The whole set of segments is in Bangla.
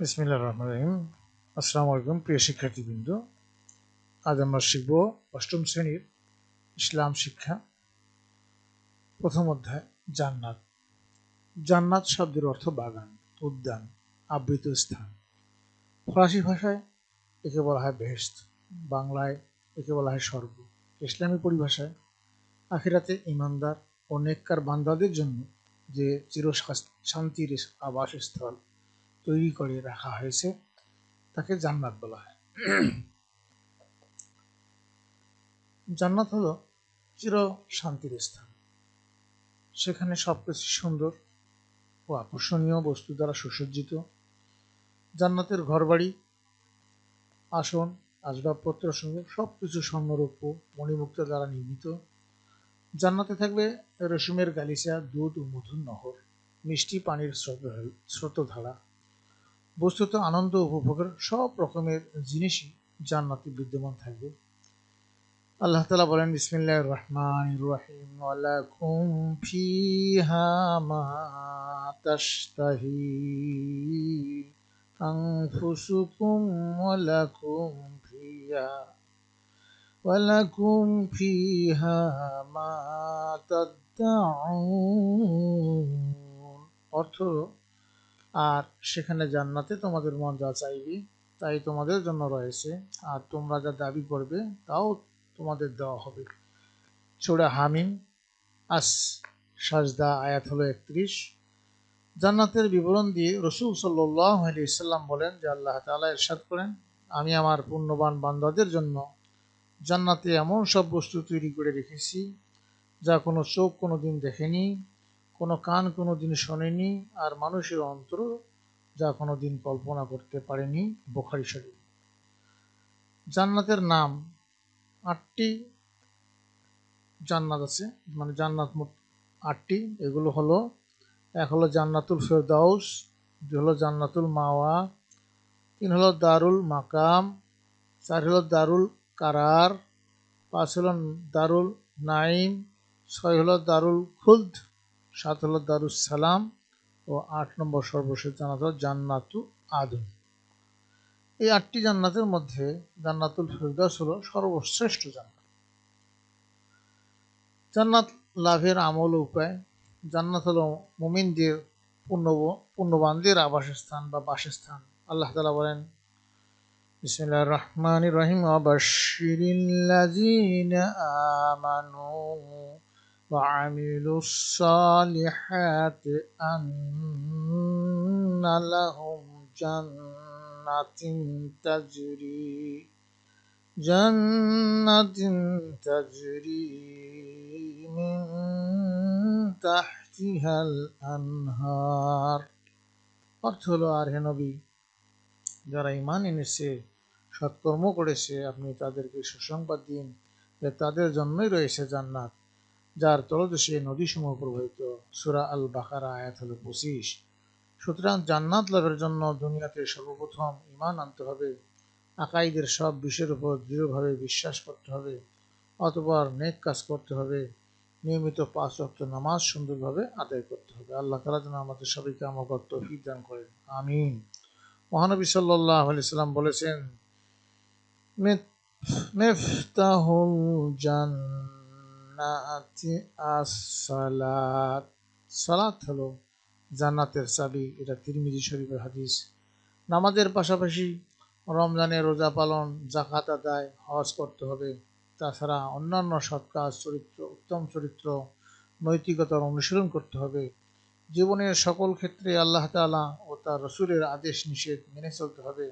বিসমিল্লাহ রহমান রহিম। আসসালামু আলাইকুম, প্রিয় শিক্ষার্থীবৃন্দ। আজ আমরা শিখব অষ্টম শ্রেণির ইসলাম শিক্ষা, প্রথম অধ্যায়, জান্নাত। জান্নাত শব্দের অর্থ বাগান, উদ্যান, আবৃত স্থান। ফরাসি ভাষায় একে বলা হয় বেহেস্ত বাংলায় একে বলা হয় স্বর্গ। ইসলামী পরিভাষায় আখিরাতে ইমানদার ও নেককার বান্দাদের জন্য যে চির শান্তির আবাসস্থল। তৈরি করে রাখা হয়েছে, তাকে জান্নাত বলা হয়। জান্নাত হলো চির শান্তির স্থান। সেখানে সবকিছু সুন্দর ও আকর্ষণীয় বস্তু দ্বারা সুসজ্জিত। জান্নাতের ঘরবাড়ি, আসন, আসবাবপত্র সহ সবকিছু স্বর্ণরূপ মণিমুক্ত দ্বারা নির্মিত। জান্নাতে থাকবে রসুমের গালিচা, দুধ ও মধুর নহর, মিষ্টি পানির স্রোতধারা। বস্তুত আনন্দ উপভোগের সব রকমের জিনিসই জান্নাতে বিদ্যমান থাকবে। আল্লাহ তালা বলেন বিসমিল্লাহ রহমান রহিম, ওয়ালাকুম ফিহা মা তাশতাহি ফিহা, ওয়ালাকুম ফিহা মা তাদদাউন অর্থ আর সেখানে জান্নাতে তোমাদের মন যা চাইবে, তাই তোমাদের জন্য রয়েছে। আর তোমরা যা দাবি করবে, তাও তোমাদের দেওয়া হবে। ছোড়া হামিম, আস সাজদা, আয়াত হলো একত্রিশ। জান্নাতের বিবরণ দিয়ে রসুল সাল্লাহ আলি ইসাল্লাম বলেন যে আল্লাহ তালা ইরশাদ করেন, আমি আমার পুণ্যবান বান্দাদের জন্য জান্নাতে এমন সব বস্তু তৈরি করে রেখেছি, যা কোনো চোখ কোনো দিন দেখেনি। কোনো কান কোনো দিন শোনেনি, আর মানুষের অন্তর যা কোনো দিন কল্পনা করতে পারেনি বোখারি শরীফ। জান্নাতের নাম আটটি জান্নাত আছে মানে জান্নাত মোট আটটি। এগুলো হলো, এক হলো জান্নাতুল ফেরদাউস, দুই হলো জান্নাতুল মাওয়া, তিন হলো দারুল মাকাম, চার হলো দারুল কারার, পাঁচ হলো দারুল নাইম ছয় হলো দারুল খুলদ। সাত হলো দারুস সালাম ও আট নম্বর সর্বশেষ জান্নাত জান্নাতু আদম এই আটটি জান্নাতের মধ্যে জান্নাতুল ফিরদাস হলো সর্বশ্রেষ্ঠ জান্নাত। জান্নাত লাভের আমল উপায়। জান্নাত হলো মুমিনদের পূর্ণ পূর্ণবানদের আবাসস্থান বা বাসস্থান। আল্লাহ তালা বলেন, বিসমিল্লাহির রহমানির রহিম আবাশশিরিল্লাযীনা আমানু। وعملوا الصالحات أن لهم جنات تجري جنة تجري من تحتها الأنهار অর্থ হলো আর হে নবী যারা ইমান এনেছে সৎকর্ম করেছে আপনি তাদেরকে সুসংবাদ দিন যে তাদের জন্যই রয়েছে জান্নাত যার তলদেশে নদীসমূহ প্রবাহিত। সুরা আল বাকারা আয়াত হল পঁচিশ। সুতরাং জান্নাত লাভের জন্য দুনিয়াতে সর্বপ্রথম ইমান আনতে হবে। আকাইদের সব বিষয়ের উপর দৃঢ়ভাবে বিশ্বাস করতে হবে। অতপর নেক কাজ করতে হবে। নিয়মিত পাঁচ অক্ট নামাজ সুন্দরভাবে আদায় করতে হবে। আল্লাহ তালা যেন আমাদের সবাইকে আমাকে তৌফিক দান করেন। আমিন। মহানবী সাল্লাহ আলি সাল্লাম বলেছেন মেফতাহুল জান্নাত জান্নাতি সালাত সালাত হলো জান্নাতের চাবি, এটা তিরমিজি শরীফের হাদিস। নামাজের পাশাপাশি রমজানে রোজা পালন জাকাত আদায়, হজ করতে হবে। তাছাড়া অন্যান্য সৎ কাজ, চরিত্র, উত্তম চরিত্র, নৈতিকতার অনুশীলন করতে হবে। জীবনের সকল ক্ষেত্রে আল্লাহ তালা ও তার রসুলের আদেশ নিষেধ মেনে চলতে হবে।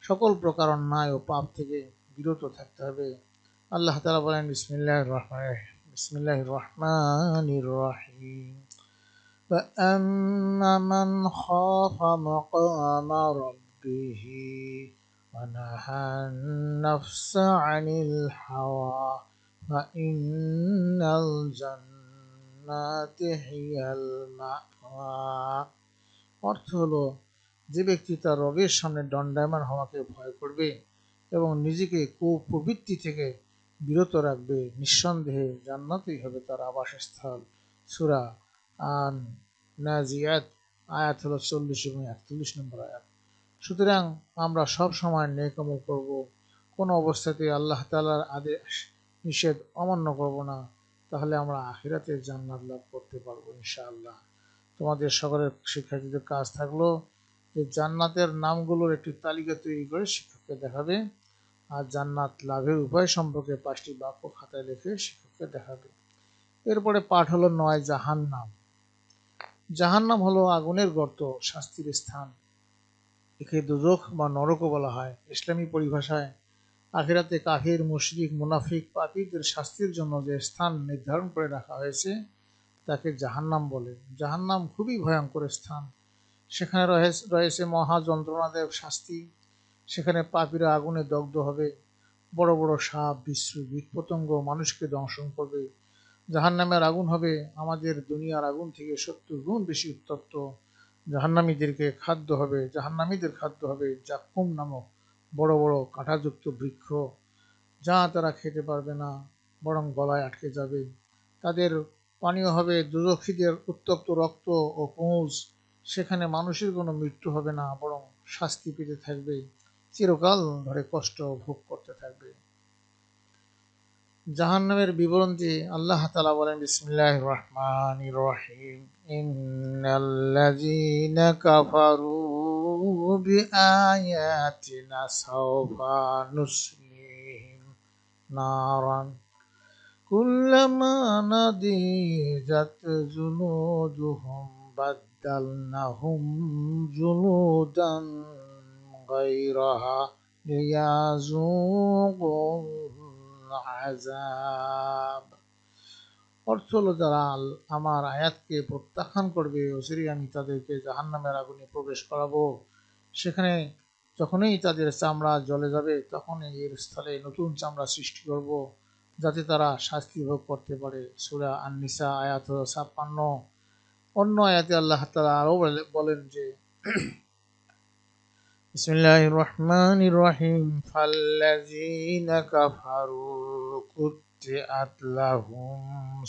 সকল প্রকার অন্যায় ও পাপ থেকে বিরত থাকতে হবে। আল্লাহ তালা বলেন বিসমিল্লাহ রহমান বিসমিল্লাহ রহমান রহিম فأما من خاف مقام ربه ونهى النفس عن الهوى فإن الجنة هي المأوى অর্থ হলো যে ব্যক্তি তার রবের সামনে দণ্ডায়মান হওয়াকে ভয় করবে এবং নিজেকে কুপ্রবৃত্তি থেকে বিরত রাখবে, নিঃসন্দেহে জান্নাতই হবে তার আবাসস্থল। সুরা আন নাজিয়াত আয়াত হলো চল্লিশ এবং একচল্লিশ নম্বর আয়াত। সুতরাং আমরা সব সময় নেকমল করব, কোনো অবস্থাতে আল্লাহ তালার আদেশ নিষেধ অমান্য করব না, তাহলে আমরা আখিরাতে জান্নাত লাভ করতে পারব ইনশাআল্লাহ। তোমাদের সকলের শিক্ষার্থীদের কাজ থাকল যে জান্নাতের নামগুলোর একটি তালিকা তৈরি করে শিক্ষককে দেখাবে। আর জান্নাত লাভের উপায় সম্পর্কে পাঁচটি বাক্য খাতায় লিখে শিক্ষককে দেখাবে। এরপরে পাঠ হলো নয় জাহান্নাম। জাহান্নাম হলো আগুনের গর্ত, শাস্তির স্থান। একে দুজখ বা নরকও বলা হয় ইসলামী পরিভাষায়। আখেরাতে কাফির, মুশরিক, মুনাফিক, পাপীদের শাস্তির জন্য যে স্থান নির্ধারণ করে রাখা হয়েছে, তাকে জাহান্নাম বলে। জাহান্নাম খুবই ভয়ঙ্কর স্থান। সেখানে রয়েছে মহা যন্ত্রণাদায়ক শাস্তি। সেখানে পাপীরা আগুনে দগ্ধ হবে। বড় বড় সাপ, বিশ্রু, কীটপতঙ্গ মানুষকে দংশন করবে। জাহান্নামের আগুন হবে। আমাদের দুনিয়ার আগুন থেকে সত্তর গুণ বেশি উত্তপ্ত। জাহান্নামীদেরকে খাদ্য হবে। জাহান্নামীদের খাদ্য হবে জাক্কুম নামক বড় বড় কাঁটাযুক্ত বৃক্ষ। যা তারা খেতে পারবে না, বরং গলায় আটকে যাবে। তাদের পানীয় হবে দুদক্ষীদের উত্তপ্ত রক্ত ও পৌঁছ সেখানে মানুষের কোনো মৃত্যু হবে না, বরং শাস্তি পেতে থাকবে। চিরকাল ধরে কষ্ট ভোগ করতে থাকবে। জাহান্নামের বিবরণটি আল্লাহ তালা বলেন বিসমিল্লাহ রহমান রহিম। ইন্নাল্লাযীনা কাফারু বিআয়াতিনা সাওফা নুসলিহিম নারান। কুল্লামা নাদিজাত জুনুদুহুম বাদদালনাহুম জুনুদান غيرها ليذوقوا আযাব অর্থ হলো যারা আমার আয়াতকে প্রত্যাখ্যান করবে অচিরে আমি তাদেরকে জাহান্নামের আগুনে প্রবেশ করাবো সেখানে যখনই তাদের চামড়া জ্বলে যাবে তখন এর স্থলে নতুন চামড়া সৃষ্টি করব যাতে তারা শাস্তি ভোগ করতে পারে সুরা আননিসা আয়াত ছাপ্পান্ন অন্য আয়াতে আল্লাহ তালা আরও বলেন যে بسم الله الرحمن الرحيم. فالذين كفروا قطعت لهم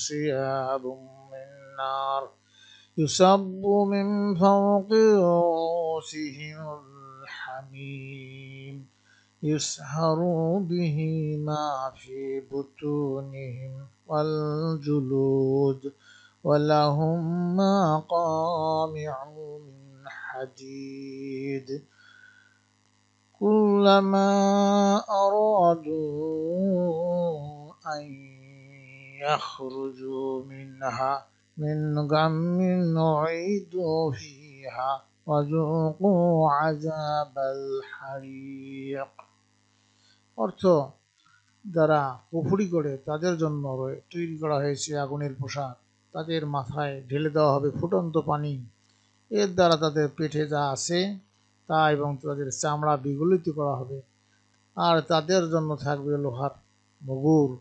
ثياب من نار يصب من فوق رؤوسهم الحميم. يسهر به ما في بطونهم والجلود ولهم مقامع من حديد. كلما أرادوا أن يخرجوا منها من غم نعيدوا فيها وذوقوا عذاب الحريق অর্থ যারা পুফুরি করে তাদের জন্য তৈরি করা হয়েছে আগুনের পোশাক তাদের মাথায় ঢেলে দেওয়া হবে ফুটন্ত পানি এর দ্বারা তাদের পেটে যা আছে তা এবং তাদের চামড়া বিগলিত করা হবে। আর তাদের জন্য থাকবে লোহার মগুর।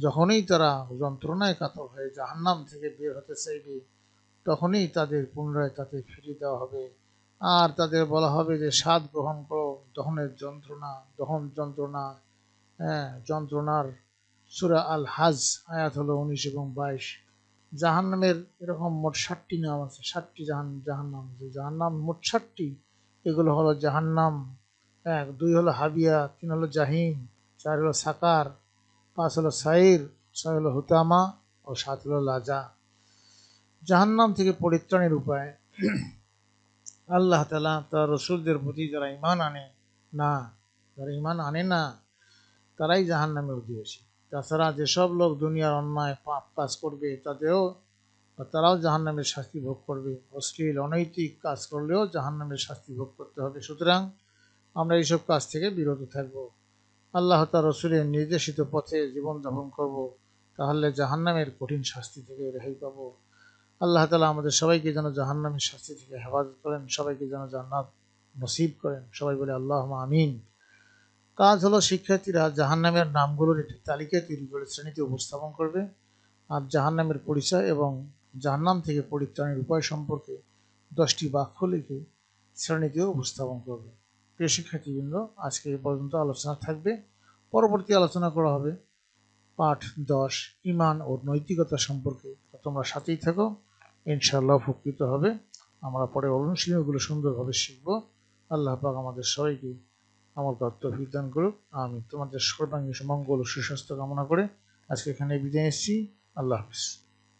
যখনই তারা যন্ত্রণায় কাতর হয়ে জাহান্নাম থেকে বের হতে চাইবে, তখনই তাদের পুনরায় তাতে ফিরিয়ে দেওয়া হবে। আর তাদের বলা হবে যে, স্বাদ গ্রহণ করো, দহনের যন্ত্রণা, দহন যন্ত্রণা হ্যাঁ যন্ত্রণার সুরা আল হাজ আয়াত হলো উনিশ এবং বাইশ। জাহান্নামের এরকম মোট ষাটটি নাম আছে ষাটটি জাহান, জাহান্নাম জাহান্নাম মোট ষাটটি এগুলো হলো জাহান্নাম, এক। দুই হলো হাবিয়া, তিন হলো জাহিম, চার হলো সাকার, পাঁচ হলো সাইর, ছয় হলো হুতামা ও সাত হলো লাজা। জাহান্নাম থেকে পরিত্রাণের উপায়। আল্লাহ তালা তার রসুলদের প্রতি যারা ইমান আনে না, যারা ইমান আনে না, তারাই জাহান নামে অধিবাসী। তাছাড়া যেসব লোক দুনিয়ার অন্যায় পাপ কাজ করবে, তাদেরও তারাও জাহান নামের শাস্তি ভোগ করবে। অশ্লীল, অনৈতিক কাজ করলেও জাহান নামের শাস্তি ভোগ করতে হবে। সুতরাং আমরা এইসব কাজ থেকে বিরত থাকব। আল্লাহ তার রসুলের নির্দেশিত পথে জীবনযাপন করব। তাহলে জাহান্নামের কঠিন শাস্তি থেকে রেহাই পাব। আল্লাহ তালা আমাদের সবাইকে যেন জাহান্নামের শাস্তি থেকে হেফাজত করেন, সবাইকে যেন জান্নাত নসিব করেন। সবাই বলে আল্লাহ আমিন। কাজ হলো শিক্ষার্থীরা জাহান্নামের নামগুলোর একটি তালিকা তৈরি করে শ্রেণীতে উপস্থাপন করবে। আর জাহান্নামের পরিচয় এবং জাহান্নাম থেকে পরিত্রাণের উপায় সম্পর্কে দশটি বাক্য লিখে শ্রেণীতে উপস্থাপন করবে। প্রিয় শিক্ষার্থীবৃন্দ, আজকে এই পর্যন্ত আলোচনা থাকবে। পরবর্তী আলোচনা করা হবে পাঠ দশ, ইমান ও নৈতিকতা সম্পর্কে। তোমরা সাথেই থাকো, ইনশাআল্লাহ উপকৃত হবে। আমরা পরে অনুশীলনগুলো সুন্দরভাবে শিখব। আল্লাহ পাক আমাদের সবাইকে আমার তৌফিক দান করুক। আমি তোমাদের সর্বাঙ্গীন মঙ্গল ও সুস্বাস্থ্য কামনা করে আজকে এখানে বিদায় এসেছি আল্লাহ হাফিজ।